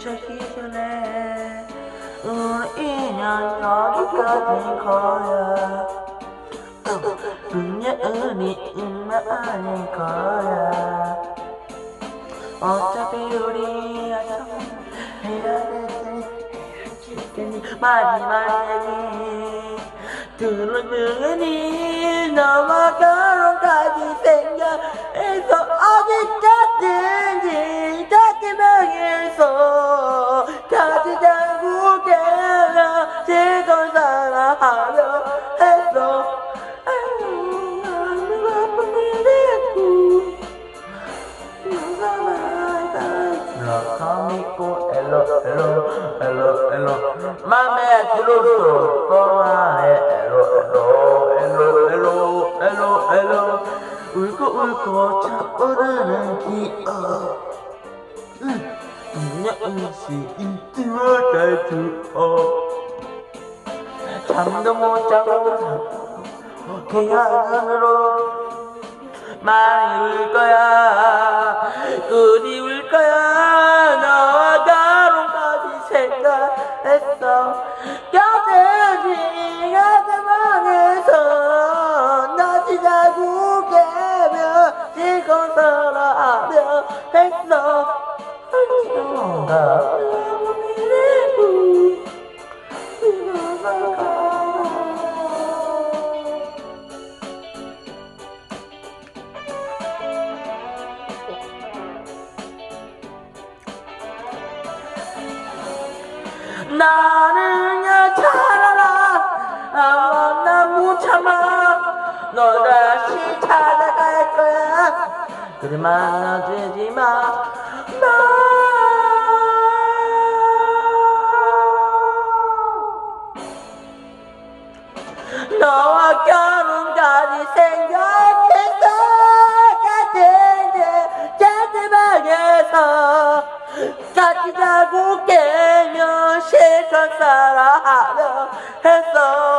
부채기 전에 우리 인연 여기까지인 거야 그녀은이 은마 아닐 거야 어차피 우리 아참 해야 되니 마지막 얘기 들으니 너와 결혼까지 생 엘로 엘로 엘로 맘에 들었어. 그만해. 엘로 엘로 엘로 엘로 엘로 엘로 울고 울고 차오르는 기억. 그녀은시 인트로 잘 주어. 잠도 못 자고 태양으로 많이 울 거야. 우리 울 거야 했어. 나는 야 차라라. 아마 나못 참아. 너 다시 거야 그래 만나주지 마. 마. 너와 결혼까지 생각했어 같은데 자드방에서 같이 자고 깨며 실컷 살아하려 했어